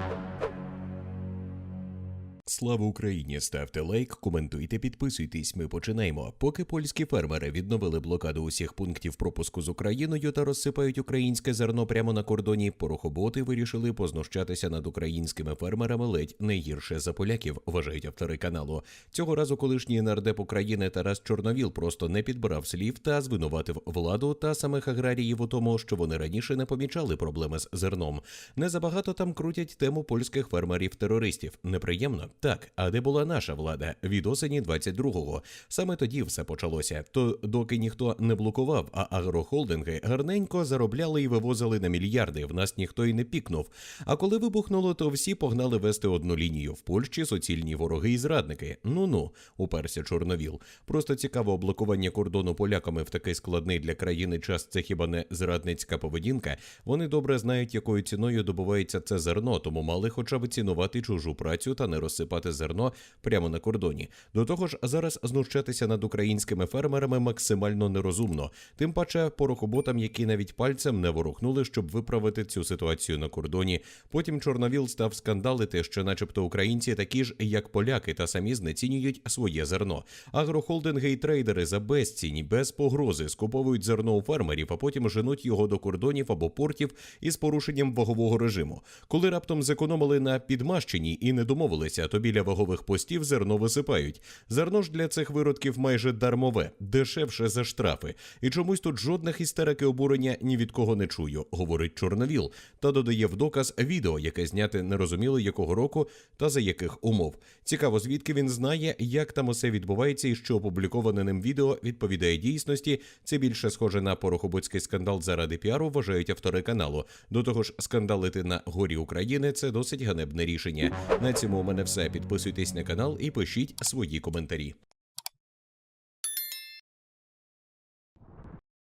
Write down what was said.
Thank you. Слава Україні! Ставте лайк, коментуйте, підписуйтесь. Ми починаємо. Поки польські фермери відновили блокаду усіх пунктів пропуску з Україною та розсипають українське зерно прямо на кордоні, порохоботи вирішили познущатися над українськими фермерами ледь не гірше за поляків, вважають автори каналу. Цього разу колишній нардеп України Тарас Чорновіл просто не підбирав слів та звинуватив владу та самих аграріїв у тому, що вони раніше не помічали проблеми з зерном. Не забагато там крутять тему польських фермерів-терористів. Неприємно. Так, а де була наша влада від осені 22-го? Саме тоді все почалося. То доки ніхто не блокував, а агрохолдинги гарненько заробляли і вивозили на мільярди. В нас ніхто й не пікнув. А коли вибухнуло, то всі погнали вести одну лінію. В Польщі суцільні вороги і зрадники. Ну ну, уперся Чорновіл. Просто цікаво блокування кордону поляками в такий складний для країни час. Це хіба не зрадницька поведінка? Вони добре знають, якою ціною добувається це зерно, тому мали хоча б цінувати чужу працю та не розсипати зерно прямо на кордоні. До того ж, зараз знущатися над українськими фермерами максимально нерозумно. Тим паче порохоботам, які навіть пальцем не ворухнули, щоб виправити цю ситуацію на кордоні. Потім Чорновіл став скандалити, що, начебто, українці такі ж, як поляки, та самі знецінюють своє зерно. Агрохолдинги і трейдери за безціні, без погрози скуповують зерно у фермерів, а потім женуть його до кордонів або портів із порушенням вагового режиму. Коли раптом зекономили на підмащенні і не домовилися, то біля вагових постів зерно висипають. Зерно ж для цих виродків майже дармове, дешевше за штрафи. І чомусь тут жодних істерики обурення ні від кого не чую, говорить Чорновіл, та додає в доказ відео, яке зняте нерозуміло якого року та за яких умов. Цікаво, звідки він знає, як там усе відбувається, і що опубліковане ним відео відповідає дійсності. Це більше схоже на порохоботський скандал заради піару, вважають автори каналу. До того ж, скандалити на горі України це досить ганебне рішення. На цьому у мене все. Підписуйтесь на канал і пишіть свої коментарі.